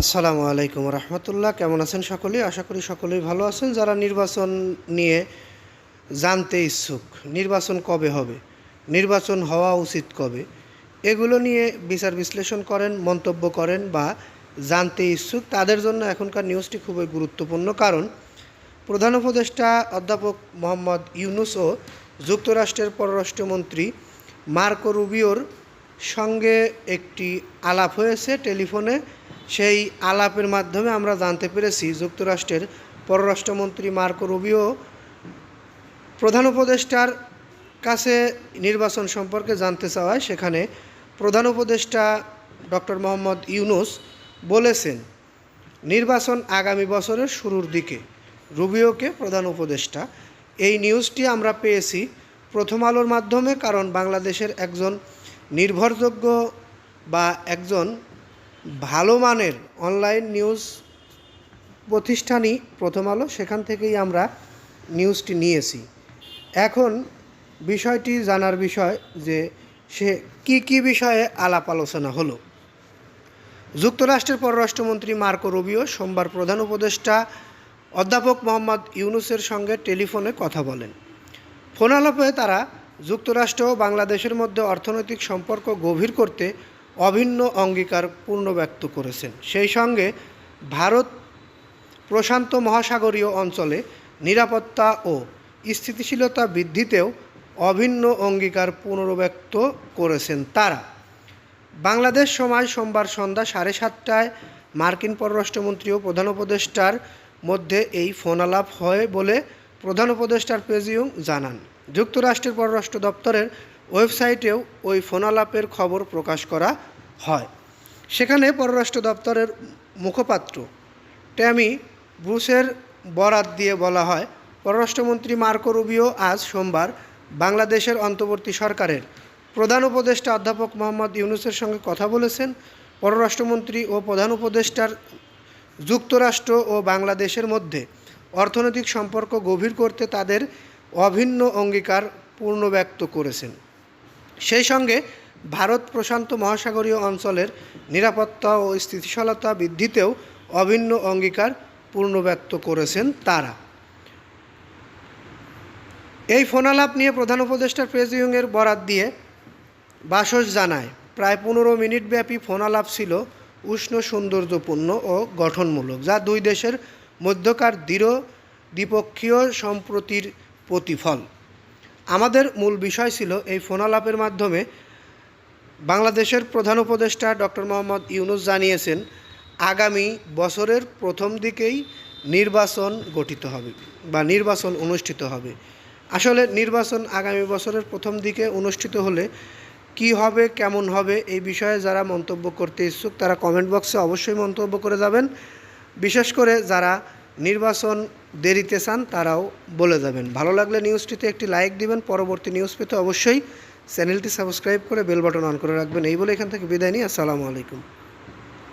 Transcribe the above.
আসসালামু আলাইকুম রহমতুল্লাহ। কেমন আছেন সকলেই? আশা করি সকলেই ভালো আছেন। যারা নির্বাচন নিয়ে জানতে ইচ্ছুক, নির্বাচন কবে হবে? নির্বাচন হওয়া উচিত কবে? এগুলো নিয়ে বিচার বিশ্লেষণ করেন, মন্তব্য করেন বা জানতে ইচ্ছুক। তাদের জন্য এখনকার নিউজটি খুবই গুরুত্বপূর্ণ। কারণ প্রধান উপদেষ্টা অধ্যাপক মোহাম্মদ ইউনুস ও যুক্তরাষ্ট্রের পররাষ্ট্রমন্ত্রী মার্কো রুবিওর সঙ্গে একটি আলাপ হয়েছে টেলিফোনে। সেই আলাপের মাধ্যমে আমরা জানতে পেরেছি যুক্তরাষ্ট্রের পররাষ্ট্রমন্ত্রী মার্কো রুবিও প্রধান উপদেষ্টার কাছে নির্বাচন সম্পর্কে জানতে চাওয়ায় সেখানে প্রধান উপদেষ্টা ডক্টর মোহাম্মদ ইউনুস বলেছেন, নির্বাচন আগামী বছরের শুরুর দিকে। রুবিওকে প্রধান উপদেষ্টা, এই নিউজটি আমরা পেয়েছি প্রথম আলোর মাধ্যমে কারণ বাংলাদেশের একজন নির্ভরযোগ্য বা একজন ভালো মানের অনলাইন নিউজ প্রতিষ্ঠানই প্রথম আলো, সেখান থেকেই আমরা নিউজটি নিয়েছি। এখন বিষয়টি জানার বিষয় যে সে কি কি বিষয়ে আলাপ আলোচনা হলো। যুক্তরাষ্ট্রের পররাষ্ট্রমন্ত্রী মার্কো রুবিও সোমবার প্রধান উপদেষ্টা অধ্যাপক মোহাম্মদ ইউনুসের সঙ্গে টেলিফোনে কথা বলেন। ফোন আলাপে তারা, যুক্তরাষ্ট্র ও বাংলাদেশের মধ্যে অর্থনৈতিক সম্পর্ক গভীর করতে অভিন্ন অঙ্গীকার পূর্ণ ব্যক্ত করেছেন। সেই সঙ্গে ভারত প্রশান্ত মহাসাগরীয় অঞ্চলে নিরাপত্তা ও স্থিতিশীলতা বৃদ্ধিতেও অভিন্ন অঙ্গীকার পুনর্ব্যক্ত করেছেন তারা। বাংলাদেশ সময় সোমবার সন্ধ্যা সাড়ে সাতটায় মার্কিন পররাষ্ট্রমন্ত্রী ও প্রধান উপদেষ্টার মধ্যে এই ফোন আলাপ হয় বলে প্রধান উপদেষ্টার পেজিউং জানান। যুক্তরাষ্ট্রের পররাষ্ট্র দপ্তরের ওয়েবসাইটেও ওই ফোন আলাপের খবর প্রকাশ করা হয়। সেখানে পররাষ্ট্র দপ্তরের মুখপাত্র ট্যামি ব্রুসের বরাত দিয়ে বলা হয়, পররাষ্ট্রমন্ত্রী মার্কো রুবিও আজ সোমবার বাংলাদেশের অন্তর্বর্তী সরকারের প্রধান উপদেষ্টা অধ্যাপক মোহাম্মদ ইউনুসের সঙ্গে কথা বলেছেন। পররাষ্ট্রমন্ত্রী ও প্রধান উপদেষ্টার যুক্তরাষ্ট্র ও বাংলাদেশের মধ্যে অর্থনৈতিক সম্পর্ক গভীর করতে তাদের অভিন্ন অঙ্গীকার পূর্ণ ব্যক্ত করেছেন। সেই সঙ্গে ভারত প্রশান্ত মহাসাগরীয় অঞ্চলের নিরাপত্তা ও স্থিতিশীলতা বৃদ্ধিতেও অভিন্ন অঙ্গীকার পূর্ণব্যক্ত করেছেন তারা। এই ফোনালাপ নিয়ে প্রধান উপদেষ্টার প্রেজিউংয়ের বরাত দিয়ে বাসস জানায়, প্রায় পনেরো মিনিটব্যাপী ফোনালাপ ছিল উষ্ণ সৌন্দর্যপূর্ণ ও গঠনমূলক, যা দুই দেশের মধ্যকার দৃঢ় দ্বিপক্ষীয় সম্প্রতির প্রতিফল। আমাদের মূল বিষয় ছিল এই ফোনালাপের মাধ্যমে বাংলাদেশের প্রধান উপদেষ্টা ডক্টর মোহাম্মদ ইউনুস জানিয়েছেন, আগামী বছরের প্রথম দিকেই নির্বাচন গঠিত হবে বা নির্বাচন অনুষ্ঠিত হবে। আসলে নির্বাচন আগামী বছরের প্রথম দিকে অনুষ্ঠিত হলে কি হবে, কেমন হবে এই বিষয়ে যারা মন্তব্য করতে ইচ্ছুক তারা কমেন্ট বক্সে অবশ্যই মন্তব্য করে যাবেন। বিশেষ করে যারা নির্বাচন দেরিতে চান তারাও বলে যাবেন। ভালো লাগলে নিউজটিতে একটি লাইক দিবেন, পরবর্তী নিউজ পেতে অবশ্যই চ্যানেলটি সাবস্ক্রাইব করে বেল বাটন অন করে রাখবেন। এই বলে এখান থেকে বিদায় নিই। আসসালামু আলাইকুম।